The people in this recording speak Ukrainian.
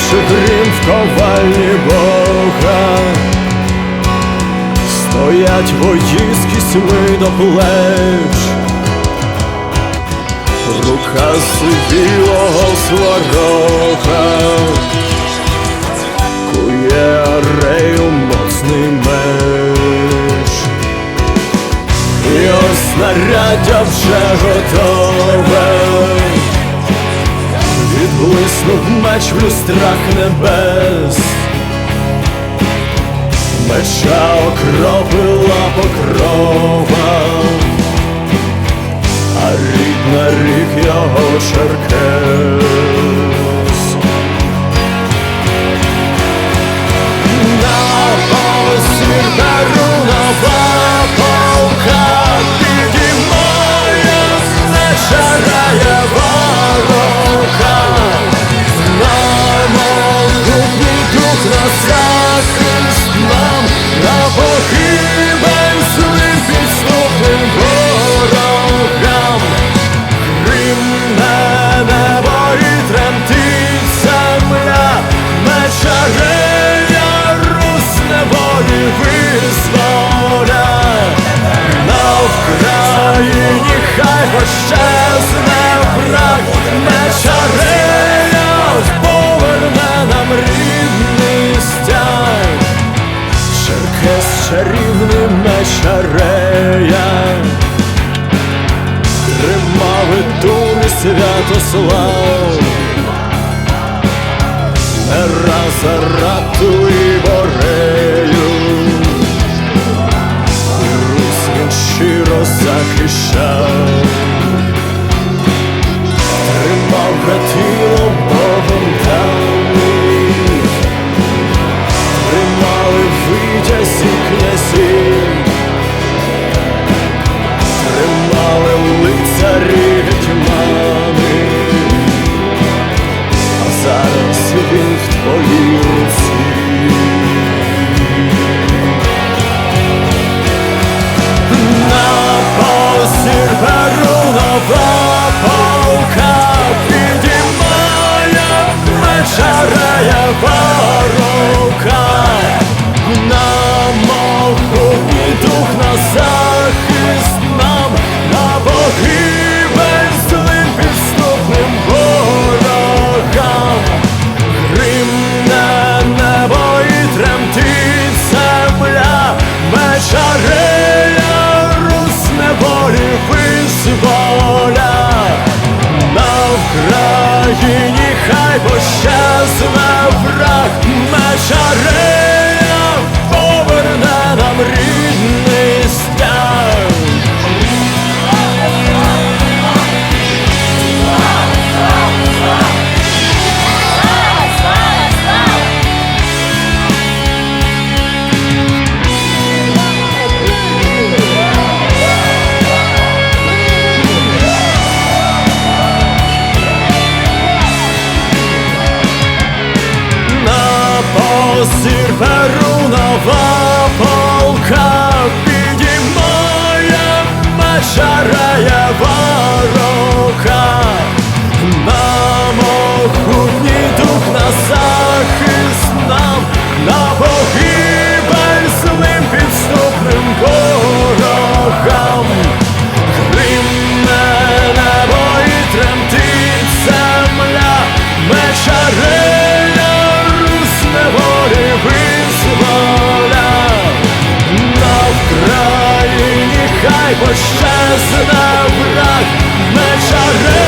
Почувши дрім в ковальні Бога, стоять вої з кісьми до плеч, рука сивілого сварога, кує рею моцний меч, і ось вже готове. меч в люстрах небес, меча окропила покров. багато слав, не раз ратує. Людині хай пощазна враг на шаре. зірве рунова полка, підіймає меча рая ворога на моху. Boş şansına bırakma çare.